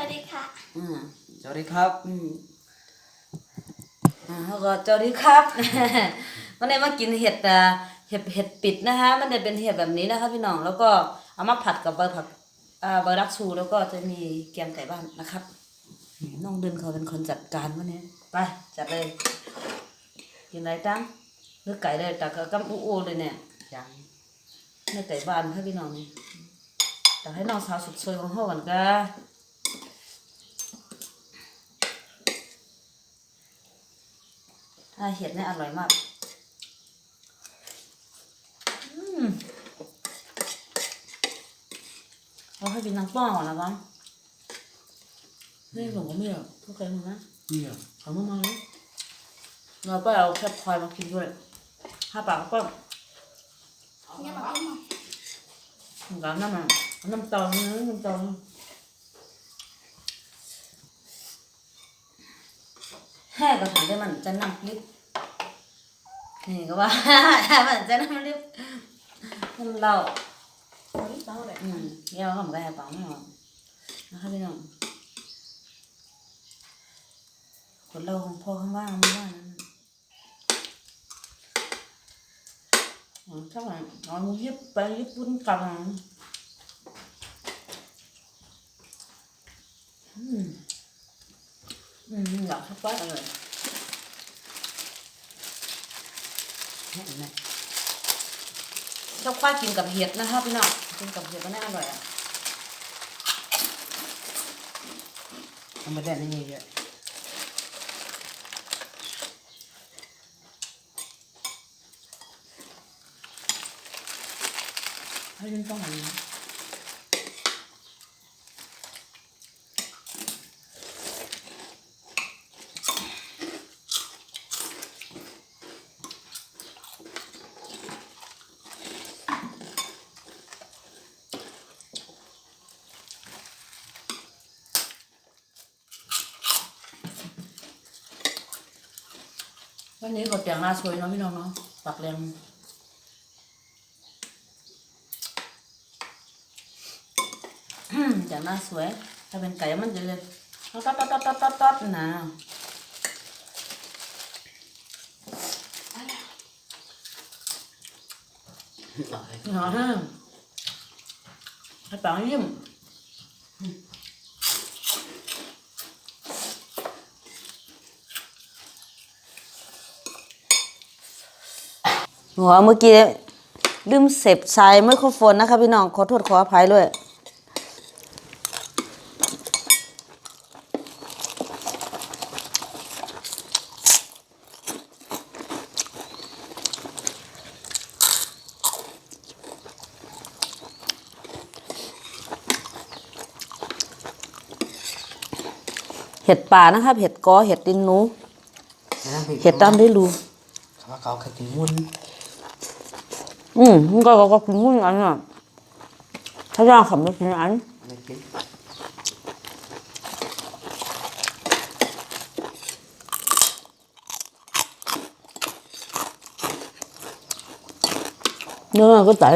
วัสดีค่ะอืมสวัสดีครับอืมอ่าแล้วก็สวัสดีครับ วันนี้มากินเห็ดอ่าเห็ดเห็ดปิดนะคะ มันจะเป็นเห็ดแบบนี้นะคะพี่น้องแล้วก็เอามาผัดกับใบผักอ่าใบรักชูแล้วก็จะมีแกงไก่บ้านนะครับนี่น้องเดินเขาเป็นคนจัดการวันนี้ไปจัดเลยกินอะไรตั้งหรือไก่เลยแต่ก็กำอู้อู้เลยเนี่ยยังไม่ไก่บ้านค่ะพี่น้องนี่แต่ให้น้องสาวสุดสวยของเขาก่อนก็ อ่าเห็ดเนี่ยอร่อยมากอืมเราให้กินน้ำป้อนก่อนนะบ้างไม่หลงก็ไม่หรอกทุกคนนะเนี่ยเอามามาเลยเราไปเอาแคบควายมากินด้วยห้าปากก็เนี่ยบอกให้หมดเหมือนกันน้ำมันน้ำตาลนะน้ำตาลแห่ก็ถามได้มันจะนั่งลิฟต์ นี่ก็ว่ามันจะนั่งลิฟต์น้ำเหล้าเบาเลยอืมเดี๋ยวเขาบอกให้ปังไม่หรอกนะคะพี่น้องคนเราของพ่อข้างว่างไม่ว่านั้นอ๋อ chắc là nó muốn giúp bé giúp vun cầm ừ ừ ngọt hết quá rồi Nè, nè. ชอบควายกินกับเห็ดนะคะพี่น้องกินกับเห็ดก็น่าอร่อยอะทำมาได้ในนี้เยอะให้กิน วันนี้ก็แต่งหน้าสวยเนาะพี่น้องเนาะปากแรงอืมแต่หน้าสวย ถ้าเป็นไก่มันจะเลยต๊อดต๊อดต๊อดต๊อดต๊อดต๊อดนะอะไรหนอฮะให้ปังยิ้ม หัวเมื่อกี้ลืมเสียบสายไมโครโฟนนะคะพี่น้องขอโทษขออภัยด้วย เห็ดป่านะครับ เห็ดกอเห็ดดินหนู เห็ดตามได้รู้ เขาว่าเขาเคยกินมุน อืมมันก็ก็กินมุ่นอันน่ะถ้าย่างขำไม่กินอันไม่กินเนื้อก็จ่าย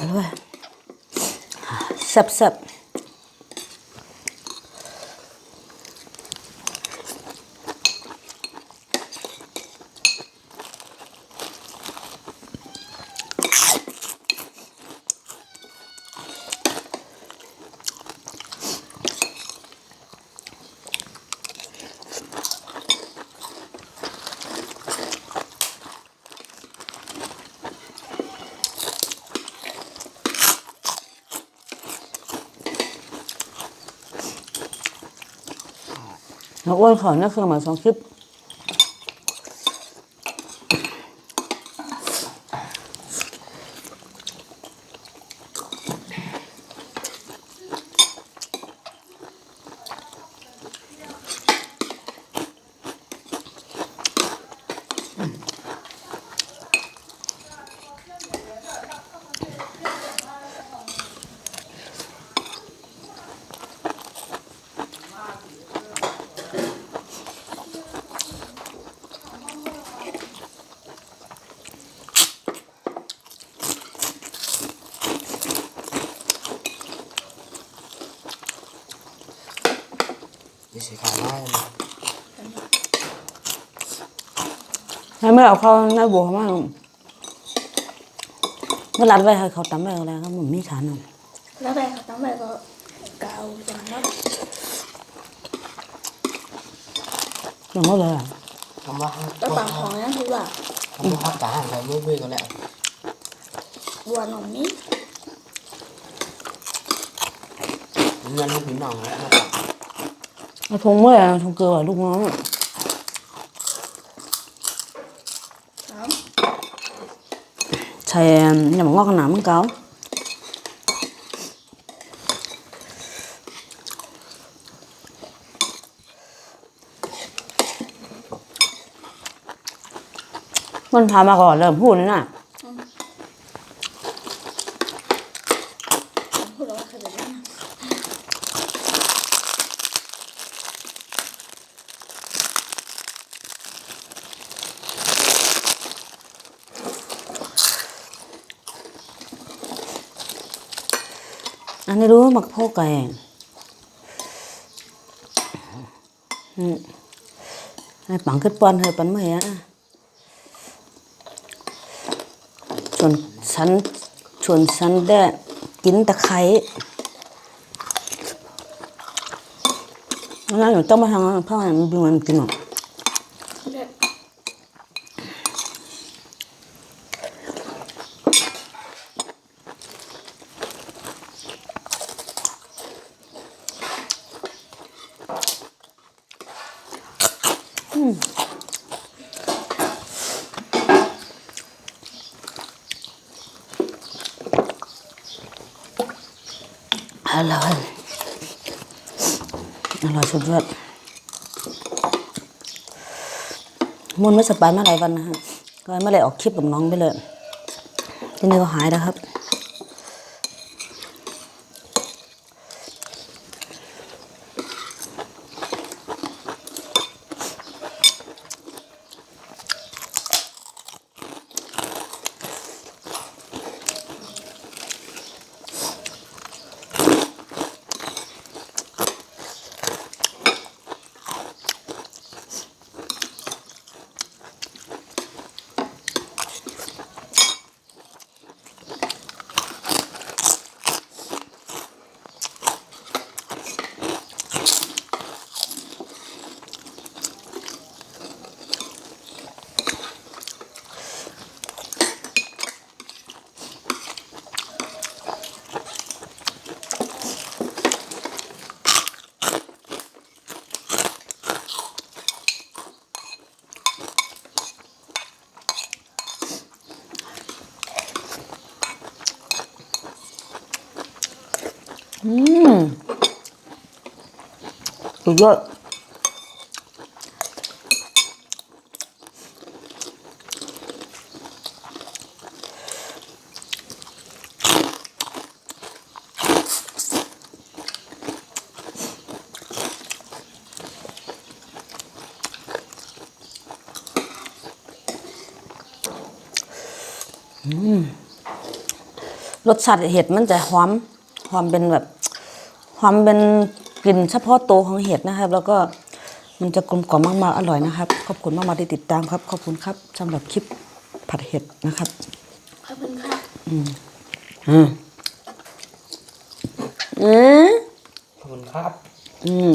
อร่อยสับสับ แล้วอ้วนขอนี่ยคือหมาสองคลิป นี่สีขาวได้นะให้ไม่เอาเข้าหน้าบัวเขามากเมื่อรัดไว้ให้เขาตำไว้อะไรครับมันมีฐานหนึ่งแล้วไปค่ะตั้งไปก็กาวอย่างนั้นอย่างนั้นเลยอะทำว่าแล้วปากของนั้นคือว่าทำว่าฮักกาอะไรไม่เบื่อกันแหละบัวหนมนี้เงินลูกพี่น้องแล้ว มาตัดเอาทงเมื่อไหร่ทงเกลือลูกน้องสามใส่ยำงอกขนาดมันเก่ามันพามาก่อนเริ่มพูดเลยน่ะ พูดแล้วว่าเคยแบบนั้น อันนี้รู้มักโพกไก่อืมปังขึ้นปอนเธอปันไม่อะชวนฉันชวนฉันได้กินตะไคร้แล้วอยู่ต้องมาทางนั้นเพราะมันดูมันกินหรอก เรียก อร่อย อร่อยสุดยอดมุนไม่สบายมาหลายวันนะฮะก็ไม่เลยออกคลิปกับน้องไปเลยที่นี้ก็หายแล้วครับ อืม สุดยอดรสชาติเห็ดมันจะหอมความเป็นแบบความเป็น กลิ่นเฉพาะตัวของเห็ดนะครับ แล้วก็มันจะกลมกล่อมมากๆอร่อยนะครับ ขอบคุณมากๆที่ติดตามครับ ขอบคุณครับสำหรับคลิปผัดเห็ดนะครับ ขอบคุณครับอืมอืมขอบคุณครับ อืม